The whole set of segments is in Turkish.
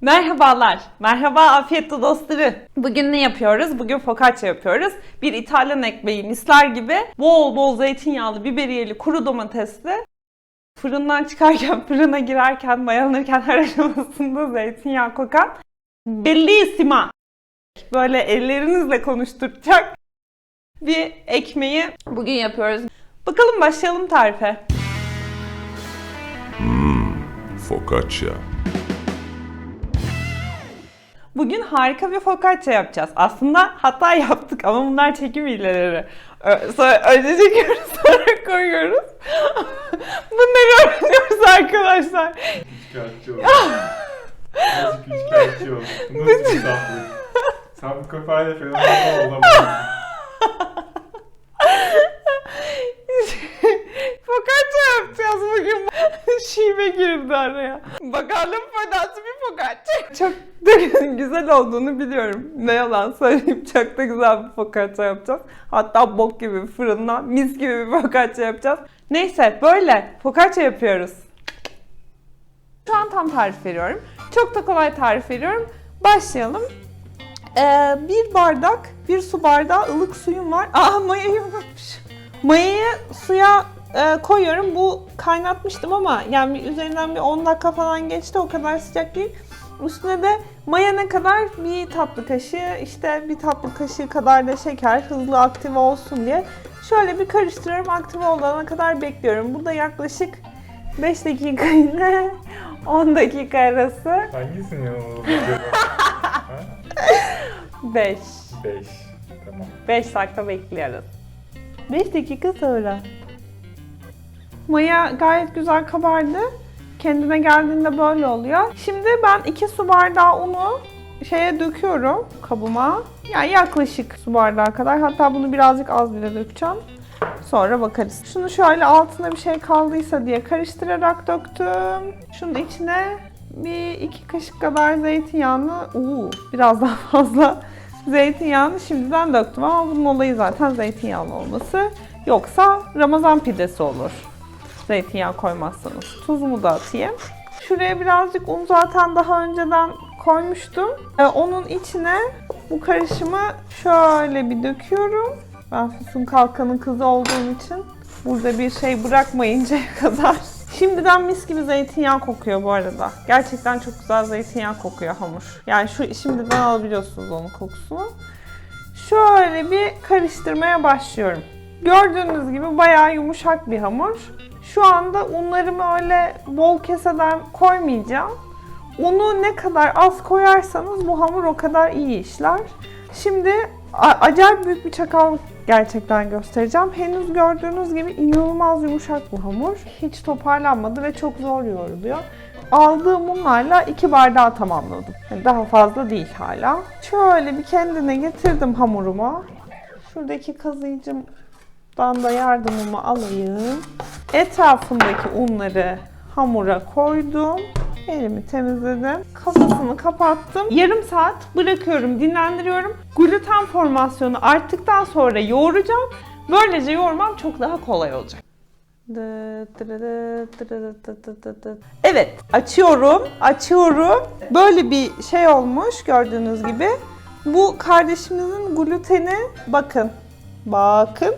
Merhabalar, merhaba afiyetli dostları. Bugün ne yapıyoruz? Bugün focaccia yapıyoruz. Bir İtalyan ekmeği misler gibi bol bol zeytinyağlı, biberiyeli, kuru domatesli. Fırından çıkarken, fırına girerken, mayalanırken her aşamasında zeytinyağı kokan bellissima. Böyle ellerinizle konuşturacak bir ekmeği bugün yapıyoruz. Bakalım başlayalım tarife. Focaccia. Bugün harika bir focaccia yapacağız. Aslında hata yaptık ama bunlar çekim hileleri. Sonra önce çekiyoruz sonra koyuyoruz. Bunları öğreniyoruz arkadaşlar. Oldum. Nasıl? Bu Nasıl bir saflık? Sen bu kafayla fenomen olamazsın. focaccia yapacağız bugün. Şive girdi araya. Bakalım nasıl bir focaccia. Çok da güzel olduğunu biliyorum. Ne yalan söyleyeyim. Çok da güzel bir focaccia yapacağız. Hatta bok gibi fırından mis gibi bir focaccia yapacağız. Neyse böyle focaccia yapıyoruz. Şu an tam tarif veriyorum. Çok da kolay tarif veriyorum. Başlayalım. Ee, bir bardak, bir su bardağı ılık suyum var. Aa mayayı unutmuşum. Mayayı suya e, koyuyorum. Bu kaynatmıştım ama yani üzerinden bir 10 dakika falan geçti. O kadar sıcak değil. Üstüne de maya ne kadar bir tatlı kaşığı işte bir tatlı kaşığı kadar da şeker hızlı aktive olsun diye şöyle bir karıştırıyorum aktive olana kadar bekliyorum. Burada yaklaşık 5 dakika ile 10 dakika arası Hangisini acaba? 5 Beş. Tamam. 5 dakika bekliyoruz. 5 dakika sonra. Maya gayet güzel kabardı. Kendine geldiğinde böyle oluyor. Şimdi ben 2 su bardağı unu şeye döküyorum kabıma. Yani yaklaşık su bardağı kadar. Hatta bunu birazcık az bile dökeceğim. Sonra bakarız. Şunu şöyle altına bir şey kaldıysa diye karıştırarak döktüm. Şunun içine bir iki kaşık kadar zeytinyağını, uuu biraz daha fazla zeytinyağını şimdiden döktüm ama bunun olayı zaten zeytinyağlı olması. Yoksa Ramazan pidesi olur. Zeytinyağı koymazsanız. Tuzumu da atayım. Şuraya birazcık un zaten daha önceden koymuştum. Ee, onun içine bu karışımı şöyle bir döküyorum. Ben Füsun Kalkan'ın kızı olduğum için burada bir şey bırakmayıncaya kadar. Şimdiden mis gibi zeytinyağı kokuyor bu arada. Gerçekten çok güzel zeytinyağı kokuyor hamur. Yani şu şimdiden alabiliyorsunuz onun kokusunu. Şöyle bir karıştırmaya başlıyorum. Gördüğünüz gibi bayağı yumuşak bir hamur. Şu anda unlarımı öyle bol keseden koymayacağım. Unu ne kadar az koyarsanız bu hamur o kadar iyi işler. Şimdi acayip büyük bir çakallık gerçekten göstereceğim. Henüz gördüğünüz gibi inanılmaz yumuşak bu hamur. Hiç toparlanmadı ve çok zor yoğruluyor. Aldığım unlarla iki bardağı tamamladım. Yani daha fazla değil hala. Şöyle bir kendine getirdim hamurumu. Şuradaki kazıyıcımdan da yardımımı alayım. Etrafındaki unları hamura koydum. Elimi temizledim. Kafasını kapattım. Yarım saat bırakıyorum, dinlendiriyorum. Gluten formasyonu arttıktan sonra yoğuracağım. Böylece yoğurmam çok daha kolay olacak. Evet, açıyorum, açıyorum. Böyle bir şey olmuş gördüğünüz gibi. Bu kardeşimizin gluteni bakın. Bakın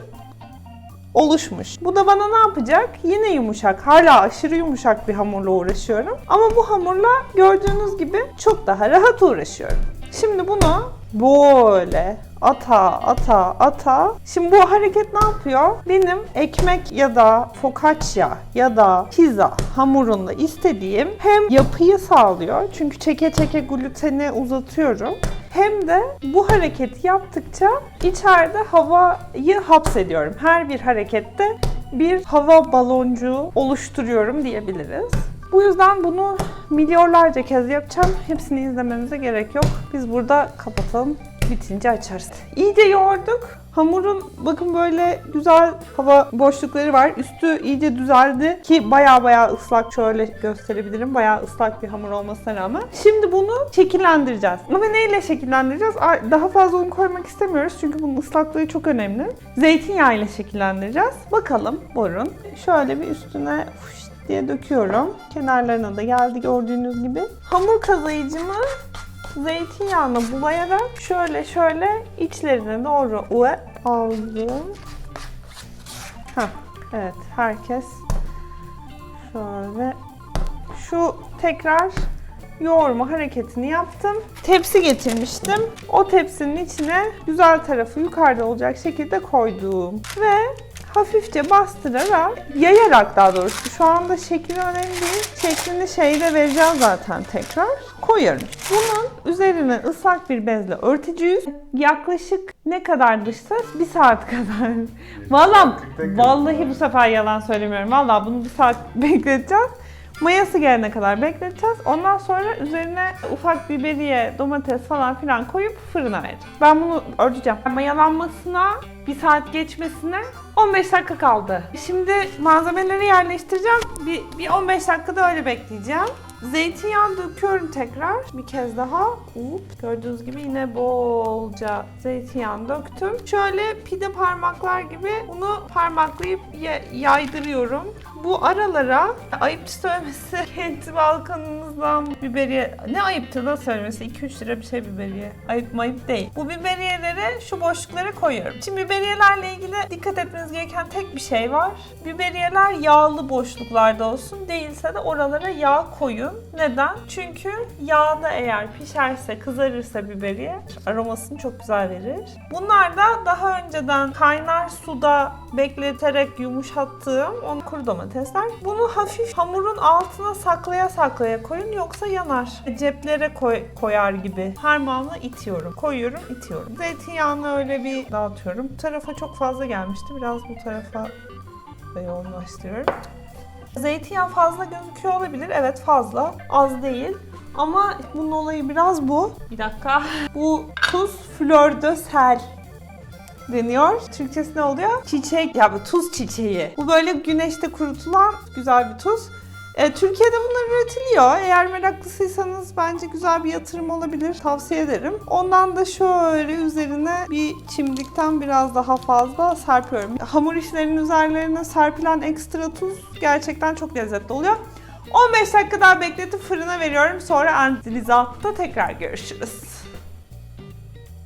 oluşmuş. Bu da bana ne yapacak? Yine yumuşak. Hala aşırı yumuşak bir hamurla uğraşıyorum. Ama bu hamurla gördüğünüz gibi çok daha rahat uğraşıyorum. Şimdi bunu böyle ata ata ata. Şimdi bu hareket ne yapıyor? Benim ekmek ya da focaccia ya da pizza hamurunda istediğim hem yapıyı sağlıyor. Çünkü çeke çeke gluteni uzatıyorum. Hem de bu hareketi yaptıkça içeride havayı hapsediyorum. Her bir harekette bir hava baloncuğu oluşturuyorum diyebiliriz. Bu yüzden bunu milyonlarca kez yapacağım. Hepsini izlemenize gerek yok. Biz burada kapatalım. Bitince açarız. İyice yoğurduk. Hamurun bakın böyle güzel hava boşlukları var. Üstü iyice düzeldi ki baya baya ıslak şöyle gösterebilirim. Baya ıslak bir hamur olmasına rağmen. Şimdi bunu şekillendireceğiz. Ama neyle şekillendireceğiz? Daha fazla un koymak istemiyoruz çünkü bunun ıslaklığı çok önemli. Zeytinyağı ile şekillendireceğiz. Bakalım buyurun. Şöyle bir üstüne diye döküyorum. Kenarlarına da geldi gördüğünüz gibi. Hamur kazayıcımı zeytinyağına bulayarak şöyle şöyle içlerine doğru ue aldım. Heh, evet herkes şöyle şu tekrar yoğurma hareketini yaptım. Tepsi getirmiştim. O tepsinin içine güzel tarafı yukarıda olacak şekilde koydum. Ve hafifçe bastırarak, yayarak daha doğrusu şu anda şekli önemli değil. Şeklini şeyde vereceğim zaten tekrar. Koyuyorum. Bunun üzerine ıslak bir bezle örteceğiz. Yaklaşık ne kadar dış ses? Bir saat kadar. Vallahi, vallahi bu sefer yalan söylemiyorum. Vallahi bunu bir saat bekleteceğiz. Mayası gelene kadar bekleteceğiz. Ondan sonra üzerine ufak biberiye, domates falan filan koyup fırına vereceğim. Ben bunu örteceğim. Mayalanmasına, bir saat geçmesine 15 dakika kaldı. Şimdi malzemeleri yerleştireceğim. Bir, bir 15 dakikada öyle bekleyeceğim. Zeytinyağı döküyorum tekrar bir kez daha. Up. Gördüğünüz gibi yine bolca zeytinyağı döktüm. Şöyle pide parmaklar gibi bunu parmaklayıp ya- yaydırıyorum. Bu aralara ayıp söylemesi kendi balkonunuzdan biberiye ne ayıptır da söylemesi 2-3 lira bir şey biberiye. Ayıp mayıp değil. Bu biberiyeleri şu boşluklara koyuyorum. Şimdi biberiyelerle ilgili dikkat etmeniz gereken tek bir şey var. Biberiyeler yağlı boşluklarda olsun. Değilse de oralara yağ koyun. Neden? Çünkü yağda eğer pişerse, kızarırsa biberiye aromasını çok güzel verir. Bunlar da daha önceden kaynar suda bekleterek yumuşattığım on kuru domatesler. Bunu hafif hamurun altına saklaya saklaya koyun yoksa yanar. Ceplere koy- koyar gibi parmağımla itiyorum. Koyuyorum, itiyorum. Zeytinyağını öyle bir dağıtıyorum. Bu tarafa çok fazla gelmişti. Biraz bu tarafa da yoğunlaştırıyorum. Zeytinyağı fazla gözüküyor olabilir. Evet fazla. Az değil. Ama bunun olayı biraz bu. Bir dakika. Bu tuz fleur de deniyor. Türkçesi ne oluyor? Çiçek, ya bu tuz çiçeği. Bu böyle güneşte kurutulan güzel bir tuz. E, Türkiye'de bunlar üretiliyor. Eğer meraklısıysanız bence güzel bir yatırım olabilir. Tavsiye ederim. Ondan da şöyle üzerine bir çimdikten biraz daha fazla serpiyorum. Hamur işlerinin üzerlerine serpilen ekstra tuz gerçekten çok lezzetli oluyor. 15 dakika daha bekletip fırına veriyorum. Sonra andilizatta tekrar görüşürüz.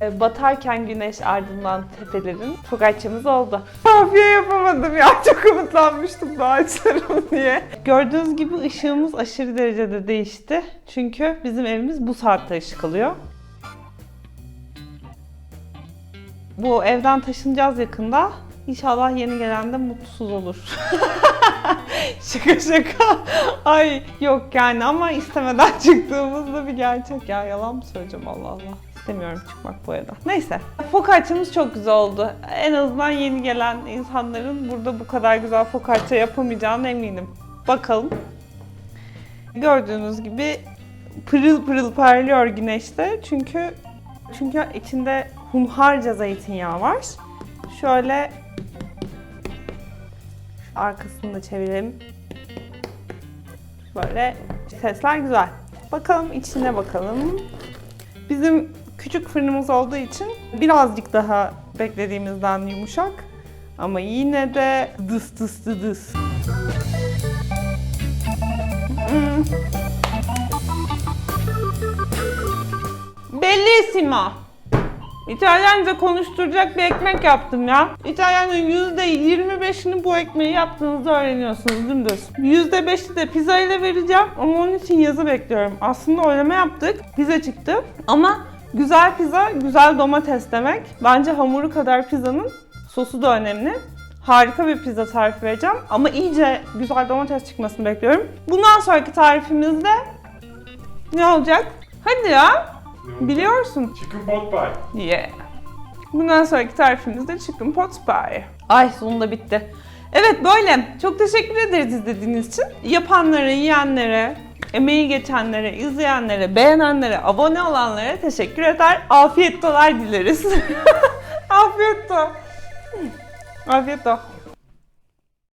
E, Batarken güneş ardından tepelerin focaccia'mız oldu. Kafiye yapamadım ya. Çok umutlanmıştım daha açarım diye. Gördüğünüz gibi ışığımız aşırı derecede değişti. Çünkü bizim evimiz bu saatte ışık alıyor. Bu evden taşınacağız yakında. İnşallah yeni gelen de mutsuz olur. şaka şaka. Ay yok yani ama istemeden çıktığımızda bir gerçek ya. Yalan mı söyleyeceğim Allah Allah. İstemiyorum çıkmak bu evden. Neyse. Focaccia'mız çok güzel oldu. En azından yeni gelen insanların burada bu kadar güzel focaccia yapamayacağına eminim. Bakalım. Gördüğünüz gibi pırıl pırıl parlıyor güneşte. Çünkü çünkü içinde hunharca zeytinyağı var. Şöyle arkasını da çevirelim. Böyle sesler güzel. Bakalım içine bakalım. Bizim küçük fırınımız olduğu için birazcık daha beklediğimizden yumuşak. Ama yine de dıs dıs dı dıs. Hmm. Bellissima. İtalyanca konuşturacak bir ekmek yaptım ya. İtalyancanın %25'ini bu ekmeği yaptığınızda öğreniyorsunuz dümdüz. %5'i de pizza ile vereceğim ama onun için yazı bekliyorum. Aslında oylama yaptık. Pizza çıktı. Ama güzel pizza, güzel domates demek. Bence hamuru kadar pizzanın sosu da önemli. Harika bir pizza tarifi vereceğim ama iyice güzel domates çıkmasını bekliyorum. Bundan sonraki tarifimizde ne olacak? Hadi ya. Biliyorsun. Chicken pot pie. Yeah. Bundan sonraki tarifimizde chicken pot pie. Ay sonunda bitti. Evet böyle. Çok teşekkür ederiz izlediğiniz için. Yapanlara, yiyenlere, emeği geçenlere, izleyenlere, beğenenlere, abone olanlara teşekkür eder. Afiyet dolar dileriz. Afiyet do. Afiyet do.